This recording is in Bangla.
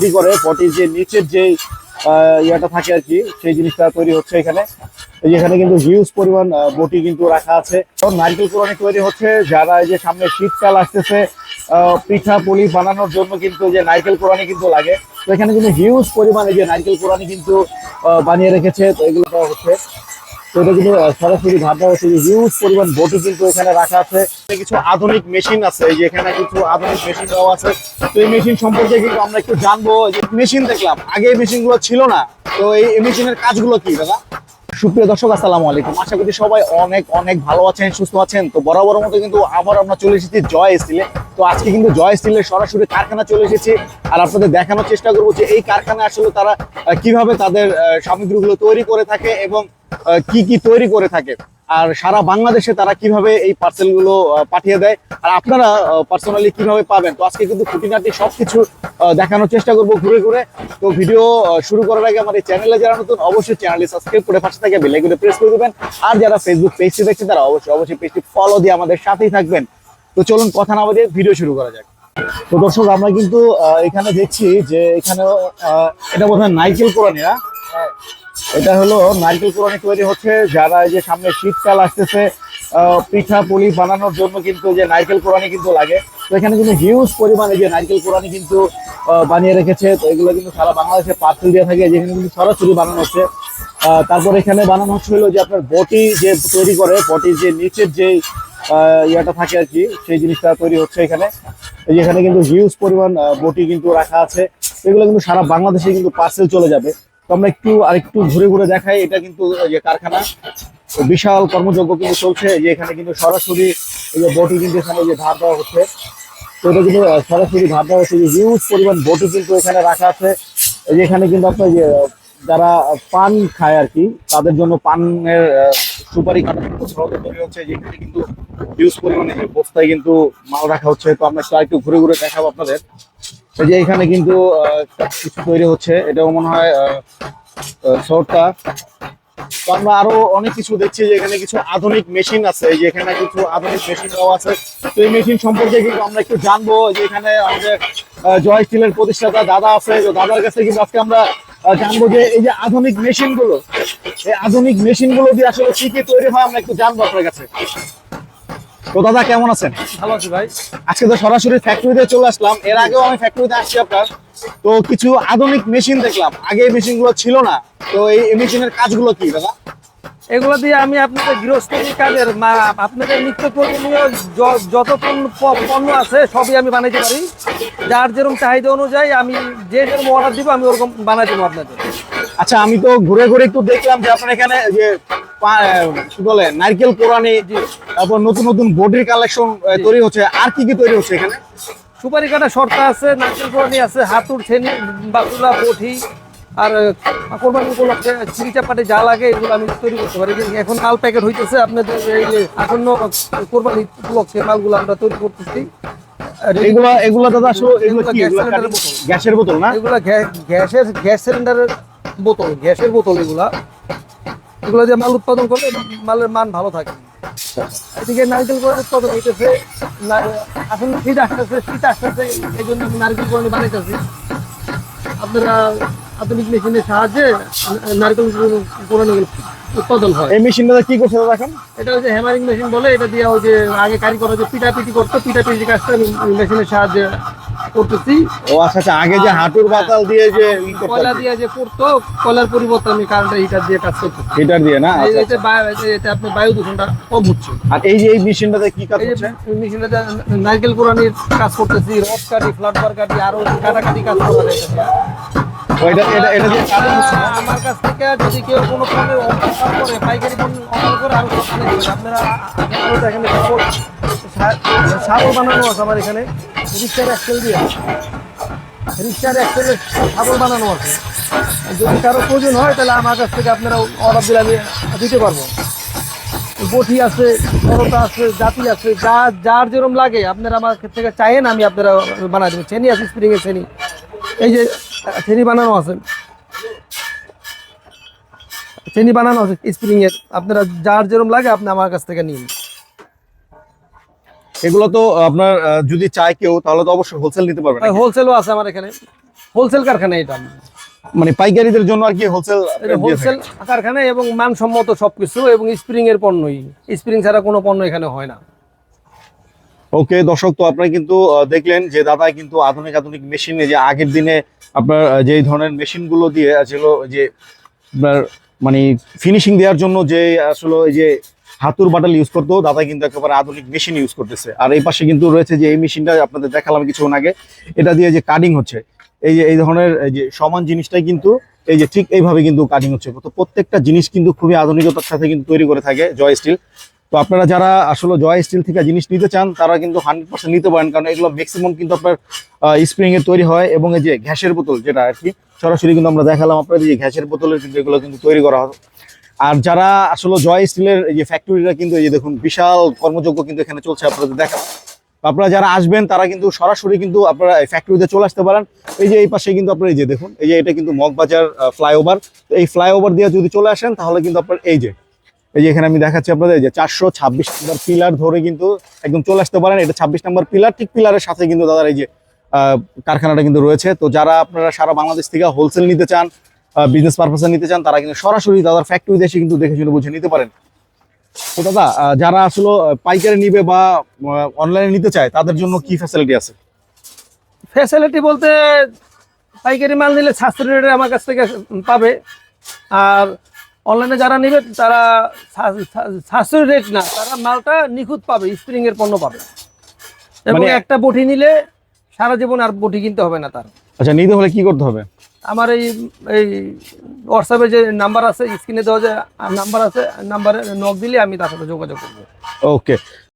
তৈরি করে পটির যে নিচের যে ইয়াটা থাকে আর কি, সেই জিনিসটা তৈরি হচ্ছে এখানে। এখানে কিন্তু হিউজ পরিমাণ বটি কিন্তু রাখা আছে। নারকেল কোরআনি তৈরি হচ্ছে, যারা এই যে সামনে শীতকাল আসতেছে পিঠা, পুলি বানানোর জন্য কিন্তু যে নারকেল কোরআনি কিন্তু লাগে। তো এখানে কিন্তু হিউজ পরিমাণে যে নারকেল কোরআনি কিন্তু বানিয়ে রেখেছে, তো এগুলো হচ্ছে। এটা কিন্তু সরাসরি ভাবনা হচ্ছে হিউজ পরিমাণ বটি কিন্তু এখানে রাখা আছে। কিছু আধুনিক মেশিন আছে যে এখানে কিছু আধুনিক মেশিন দেওয়া আছে। তো এই মেশিন সম্পর্কে কিন্তু আমরা একটু জানব, যে মেশিন দেখলাম, আগে এই মেশিনগুলো ছিল না। তো এই মেশিনের কাজগুলো কি, দাদা? সুপ্রিয় দর্শক, আসসালামু আলাইকুম। আশা করি সবাই অনেক অনেক ভালো আছেন, সুস্থ আছেন। তো বরাবর মতো কিন্তু আবার আমরা চলে এসেছি জয় স্টিলে। তো আজকে কিন্তু জয় স্টিলের সরাসরি কারখানা চলে এসেছি। আর আপনাদের দেখানোর চেষ্টা করব যে এই কারখানা আসলে তারা কীভাবে তাদের সামগ্রীগুলো তৈরি করে থাকে এবং কি কি তৈরি করে থাকে। আর সারা বাংলাদেশে তারা কীভাবে এই পার্সেলগুলো পাঠিয়ে দেয় আর আপনারা পার্সোনালি কীভাবে পাবেন? তো আজকে কিন্তু খুঁটিনাটি সবকিছু আহ, দেখানোর চেষ্টা করব ঘুরে ঘুরে। তো ভিডিও শুরু করার আগে এই চ্যানেলে যারা নতুন অবশ্যই চ্যানেলটি সাবস্ক্রাইব করে পাশে থাকে বেল আইকনে প্রেস করে দেবেন। আর যারা ফেসবুক পেজটি দেখছে তারা অবশ্যই অবশ্যই পেজটি ফলো দিয়ে আমাদের সাথেই থাকবেন। তো চলুন কথা না বাজিয়ে ভিডিও শুরু করা যাক। তো দর্শক আমরা কিন্তু এখানে দেখছি যে এখানে এটা বোধহয় নাইকেল কোরআনি না এটা হলো নারকেল কোরআনি তৈরি হচ্ছে, যারা এই যে সামনে শীতকাল আসতেছে পিঠা পুলি বানানোর জন্য কিন্তু যে নারকেল কোরআনি কিন্তু লাগে। তো এখানে কিন্তু হিউজ পরিমাণে যে নারকেল কোরআনি কিন্তু বানিয়ে রেখেছে। তো এগুলো কিন্তু সারা বাংলাদেশে পার্সেল দিয়ে থাকে, যেখানে কিন্তু সরাসরি বানানো হচ্ছে। তারপর এখানে বানানো হচ্ছে হলো যে আপনার বটি যে তৈরি করে, বটির যে নিচের যে ইয়াটা থাকে আর কি, সেই জিনিসটা তৈরি হচ্ছে এখানে। এই যে এখানে কিন্তু হিউজ পরিমাণ বটি কিন্তু রাখা আছে। এগুলো কিন্তু সারা বাংলাদেশে কিন্তু পার্সেল চলে যাবে। তো আমরা একটু আরেকটু ঘুরে ঘুরে দেখাই, এটা কিন্তু যে কারখানা। বিশাল কর্মযজ্ঞ কিন্তু চলছে যে এখানে কিন্তু সরাসরি এই যে বটি কিন্তু এখানে যে ধার দেওয়া হচ্ছে। তো এটা কিন্তু সরাসরি ধার দেওয়া হচ্ছে যে হিউজ পরিমাণ বটি কিন্তু এখানে রাখা আছে। যে এখানে কিন্তু আপনার যে, যারা পান খায় আর কি, তাদের জন্য পানের সুপারি কাটা কিন্তু সহজে তৈরি হচ্ছে। যে এখানে কিন্তু হিউজ পরিমাণে বস্তায় কিন্তু মাল রাখা হচ্ছে। তো আমরা একটু ঘুরে ঘুরে দেখাবো আপনাদের। এই যে এখানে কিন্তু তৈরি হচ্ছে। এটাও মনে হয় শর্টটা তো আমরা আরও অনেক কিছু দেখছি যে এখানে কিছু আধুনিক মেশিন আছে। যে এখানে কিছু আধুনিক মেশিন দেওয়া আছে। তো এই মেশিন সম্পর্কে কিন্তু আমরা একটু জানব যে এখানে আমাদের জয় স্টিলের প্রতিষ্ঠাতা দাদা আছে। তো দাদার কাছে কিন্তু আজকে আমরা জানব যে এই যে আধুনিক মেশিনগুলো এই আধুনিক মেশিনগুলো দিয়ে আসলে কি কি তৈরি হয়, আমরা একটু জানব আপনার কাছে। তো দাদা কেমন আছেন? ভালো আছি ভাই। আজকে তো সরাসরি ফ্যাক্টরিতে চলে আসলাম। এর আগেও আমি ফ্যাক্টরিতে আসছি আপনার। তো কিছু আধুনিক মেশিন দেখলাম। আগে এই মেশিনগুলো ছিল না। তো এই মেশিনের কাজগুলো কি দাদা? এগুলো দিয়ে আমি আপনাদের গৃহস্থলী কাজের আপনাদের নিত্য প্রয়োজনীয় যত পণ্য আছে সবই আমি বানাইতে পারি। যার যেরকম চাহিদা অনুযায়ী আমি যে যেরকম অর্ডার দিব আমি ওরকম বানাই দেবো আপনাদের। আচ্ছা আমি তো ঘুরে ঘুরে একটু দেখলাম যে আপনার এখানে যে কি বলে নারকেল কোরআনি তারপর নতুন নতুন বডির কালেকশন তৈরি হচ্ছে। আর কি কি তৈরি হচ্ছে এখানে? সুপারি কাটা শর্তা আছে নারকেল কোরআনি আছে হাতুর ছেনি বাকুলা বঠি আর কোরবানি উপলক্ষে চিড়ি চাপাটি যা লাগে এগুলো আমি তৈরি করতে পারি। এখন মাল প্যাকেট হইতেছে আপনাদের এই যে আসন্ন কোরবানি উপলক্ষে মালগুলো আমরা তৈরি করতেছি। এগুলা এগুলা দাদা আসলে এগুলো কি। গ্যাসের বোতল না? এগুলা গ্যাসের গ্যাস সিলিন্ডারের বোতল গ্যাসের বোতল এগুলা। এগুলো দিয়ে মাল উৎপাদন করলে মালের মান ভালো থাকে। এদিকে নারকেল করে উৎপাদন হইতেছে এখন শীত আসতেছে শীত আসতেছে এই জন্য আমি নারকেল করে বানাইতেছি। আপনারা আধুনিক মেশিনের সাহায্যে নারকেল উৎপাদন হয়। এই মেশিনটা কি করছে এখন? এটা হচ্ছে হ্যামারিং মেশিন বলে এটা দিয়ে ওই যে আগে কারিগর যে পিটা পিটি করতো পিটা পিটি কাজটা মেশিনের সাহায্যে করতেছি। ও আচ্ছা আচ্ছা আগে যে হাঁটুর বাতাল দিয়ে যে কয়লা দিয়ে যে পড়তো কয়লার পরিবর্তে আমি কারেন্টের হিটার দিয়ে কাজ করতেছি। হিটার দিয়ে না? এই আচ্ছা, এতে- এতে বায়ু দূষণটা কম হচ্ছে। আর এই যে এই মেশিনটাতে কি কাজ এই মেশিনটাতে নারকেল কোরআনির কাজ করতেছি রড কাটি ফ্লাট বার কাটি আরও কাটাকাটি কাজ করা এটা এটা এটা হচ্ছে আমার কাছ থেকে যদি কেউ কোনো পণ্যের করে পাইকারি পণ্য করে আরও আপনারা সাবল বানানো আছে আমার এখানে। রিক্সার অ্যাক্সেল দিয়ে রিক্সার অ্যাক্সেলের সাবল বানানো আছে। যদি কারও প্রয়োজন হয়, তাহলে আমার কাছ থেকে আপনারা অর্ডার দিলে আমি দিতে পারব। বটি আছে সরতা আছে, জাতি আছে, যা, যার যেরকম লাগে, আপনারা আমার থেকে চাইেন আমি আপনারা বানাই দেবো। চেনি আছে স্প্রিং এর চেনি। এই যে, চেনি বানানো আছে। চেনি বানানো আছে স্প্রিং এর। আপনারা যার যেরকম লাগে, আপনি আমার কাছ থেকে নিন। এগুলো তো আপনার যদি চায় কেউ তাহলে তো অবশ্যই হোলসেল নিতে পারবেন? হোলসেলও আছে আমার এখানে। হোলসেল কারখানা এটা। মানে পাইকারিদের জন্য আর কি হোলসেল হোলসেল কারখানা এবং মানসম্মত সবকিছু এবং স্প্রিং এর পণ্যই। স্প্রিং ছাড়া কোনো পণ্য এখানে হয় না। ওকে দর্শক তো আপনারা কিন্তু দেখলেন যে দাদা কিন্তু আধুনিক আধুনিক মেশিনে যে আগের দিনে আপনার যে ধরনের মেশিনগুলো দিয়ে ছিল যে আপনার মানে ফিনিশিং দেওয়ার জন্য যে আসলে এই যে হাতুর বাটাল ইউজ করতো দাদা কিন্তু একেবারে আধুনিক মেশিন ইউজ করতেছে। আর এই পাশে কিন্তু রয়েছে যে এই মেশিনটা আপনাদের দেখালাম কিছুক্ষণ আগে, এটা দিয়ে যে কাটিং হচ্ছে, এই যে, এই ধরনের যে সমান জিনিসটাই কিন্তু, এই যে ঠিক এইভাবে কিন্তু কাটিং হচ্ছে। তো প্রত্যেকটা জিনিস কিন্তু খুবই আধুনিকতার সাথে কিন্তু তৈরি করে থাকে জয় স্টিল তো আপনারা যারা আসলে জয় স্টিল থেকে জিনিস নিতে চান, তারা কিন্তু হান্ড্রেড পার্সেন্ট নিতে পারেন, কারণ এগুলো ম্যাক্সিমাম কিন্তু আপনার স্প্রিং এর তৈরি হয় এবং এই যে গ্যাসের বোতল যেটা আর কি, সরাসরি কিন্তু আমরা দেখালাম আপনাদের যে গ্যাসের বোতলের কিন্তু এগুলো কিন্তু তৈরি করা হয়। আর যারা আসলে জয় স্টিলের যে ফ্যাক্টরিটা কিন্তু এই যে দেখুন বিশাল কর্মযোগ্য কিন্তু এখানে চলছে আপনাদের দেখা আপনারা যারা আসবেন, তারা কিন্তু সরাসরি কিন্তু আপনারা ফ্যাক্টরিতে চলে আসতে পারেন। এই যে এই পাশে কিন্তু আপনারা এই যে দেখুন, এই যে এটা কিন্তু মগবাজার ফ্লাইওভার তো এই ফ্লাইওভার দিয়ে যদি চলে আসেন, তাহলে কিন্তু আপনার এই যে এই যে এখানে আমি দেখাচ্ছি আপনাদের, এই যে চারশো ছাব্বিশ নম্বর পিলার ধরে কিন্তু একদম চলে আসতে পারেন। এটা ছাব্বিশ নম্বর পিলার ঠিক পিলারের সাথে কিন্তু দাদার এই যে কারখানাটা কিন্তু রয়েছে। তো যারা আপনারা সারা বাংলাদেশ থেকে হোলসেল নিতে চান বিজনেস পারপাসে নিতে চান তারা কিন্তু সরাসরি দাদার ফ্যাক্টরি এসে কিন্তু দেখে শুনে বুঝে নিতে পারেন। তো দাদা যারা আসলে পাইকারি নিবে বা অনলাইনে নিতে চায় তাদের জন্য কি ফ্যাসিলিটি আছে? ফ্যাসিলিটি বলতে পাইকারি মাল নিলে সাশ্রয়ী রেটে আমার কাছ থেকে পাবে। আর অনলাইনে যারা নেবে তারা সাশ্রয়ী রেট না তারা মালটা নিখুঁত পাবে স্প্রিং এর পণ্য পাবে। এবং মানে- একটা বটি নিলে সারা জীবন আর বটি কিনতে হবে না তার। আচ্ছা নিতে হলে কি করতে হবে? আমার এই এই হোয়াটসঅ্যাপে যে নাম্বার আছে স্ক্রিনে দেওয়া যে নাম্বার আছে নাম্বারে নক দিলে আমি তার সাথে যোগাযোগ করব। ওকে